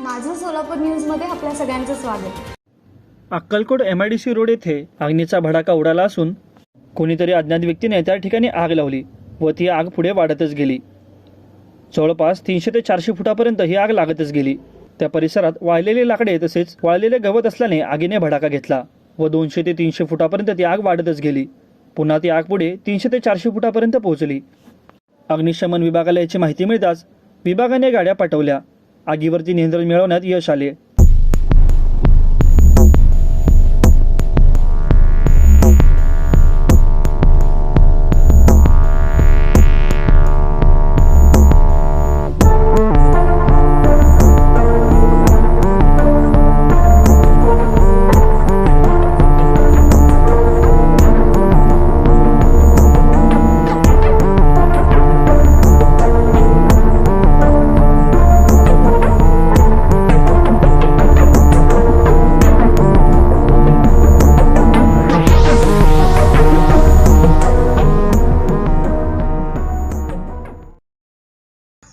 माझं सोलापूर न्यूजमध्ये आपल्या सगळ्यांचं स्वागत. Akkalkot M I D C road येथे आगीचा भडाका उडाला असून कोणीतरी अज्ञात व्यक्तीने त्या ठिकाणी आग लावली व ती आग पुढे वाढतच गेली. जवळपास तीनशे ते चारशे फुटापर्यंत ही आग लागतच गेली. त्या परिसरात वाळलेले लाकडे तसेच वाळलेले गवत असल्याने आगीने भडाका घेतला व दोनशे ते तीनशे फुटापर्यंत ती आग वाढतच गेली. पुन्हा ती आग पुढे तीनशे ते चारशे फुटापर्यंत पोहोचली. अग्निशमन विभागाला याची माहिती मिळताच विभागाने गाड्या पाठवल्या. आगीवरती नियंत्रण मिळवण्यात यश आले.